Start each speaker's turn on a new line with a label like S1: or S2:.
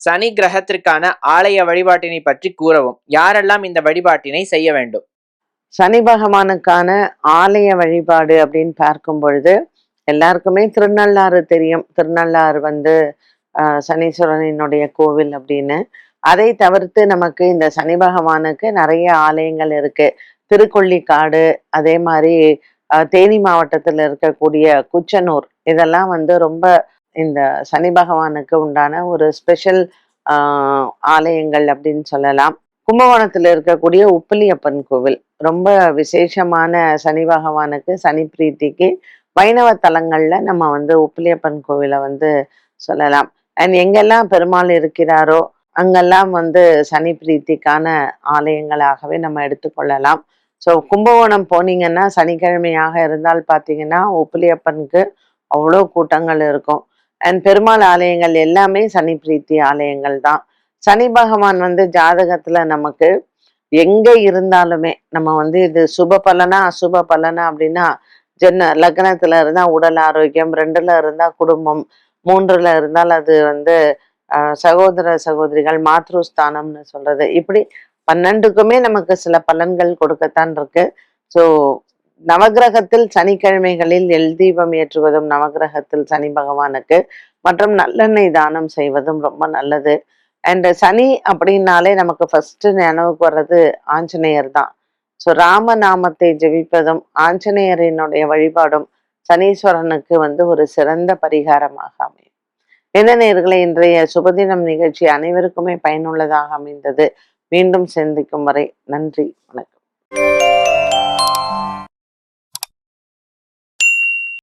S1: சனி கிரகத்திற்கான ஆலய வழிபாட்டினை பற்றி கூறவும். யாரெல்லாம் இந்த வழிபாட்டினை செய்ய வேண்டும்?
S2: சனி பகவானுக்கான ஆலய வழிபாடு அப்படின்னு பார்க்கும் பொழுது எல்லாருக்குமே திருநள்ளாறு தெரியும். திருநள்ளாறு வந்து ஆஹ், சனீஸ்வரனினுடைய கோவில் அப்படின்னு. அதை தவிர்த்து நமக்கு இந்த சனி பகவானுக்கு நிறைய ஆலயங்கள் இருக்கு. திருக்கொள்ளிக்காடு அதே மாதிரி தேனி மாவட்டத்தில் இருக்கக்கூடிய குச்சனூர் இதெல்லாம் வந்து ரொம்ப இந்த சனி பகவானுக்கு உண்டான ஒரு ஸ்பெஷல் ஆலயங்கள் அப்படின்னு சொல்லலாம். கும்பகோணத்தில் இருக்கக்கூடிய உப்பிலியப்பன் கோவில். ரொம்ப விசேஷமான சனி பகவானுக்கு சனி பிரீத்திக்கு வைணவ தலங்கள்ல நம்ம வந்து உப்பிலியப்பன் கோவிலை வந்து சொல்லலாம். அண்ட் எங்கெல்லாம் பெருமாள் இருக்கிறாரோ அங்கெல்லாம் வந்து சனி பிரீத்திக்கான ஆலயங்களாகவே நம்ம எடுத்துக்கொள்ளலாம். ஸோ கும்பகோணம் போனீங்கன்னா சனிக்கிழமையாக இருந்தால் பார்த்தீங்கன்னா உப்பிலியப்பனுக்கு அவ்வளோ கூட்டங்கள் இருக்கும். அண்ட் பெருமாள் ஆலயங்கள் எல்லாமே சனி பிரீத்தி ஆலயங்கள் தான். சனி பகவான் வந்து ஜாதகத்துல நமக்கு எங்க இருந்தாலுமே நம்ம வந்து இது சுப பலனா அசுப பலனா அப்படின்னா ஜென்ன லக்னத்துல இருந்தா உடல் ஆரோக்கியம் ரெண்டுல இருந்தா குடும்பம் மூன்றுல இருந்தால் அது வந்து ஆஹ், சகோதர சகோதரிகள் மாத்ருஸ்தானம்னு சொல்றது. இப்படி பன்னெண்டுக்குமே நமக்கு சில பலன்கள் கொடுக்கத்தான் இருக்கு. ஸோ நவக்கிரகத்தில் சனிக்கிழமைகளில் எல் தீபம் ஏற்றுவதும் நவகிரகத்தில் சனி பகவானுக்கு மற்றும் நல்லெண்ணெய் தானம் செய்வதும் ரொம்ப நல்லது. அண்ட் சனி அப்படின்னாலே நமக்கு ஃபர்ஸ்ட் நினைவுக்கு வர்றது ஆஞ்சநேயர் தான். ஸோ ராமநாமத்தை ஜெபிப்பதும் ஆஞ்சநேயரினுடைய வழிபாடும் சனீஸ்வரனுக்கு வந்து ஒரு சிறந்த பரிகாரமாக அமையும். என்ன நேர்களை இன்றைய சுபதினம் நிகழ்ச்சி அனைவருக்குமே பயனுள்ளதாக அமைந்தது. மீண்டும் சந்திக்கும் வரை நன்றி வணக்கம்.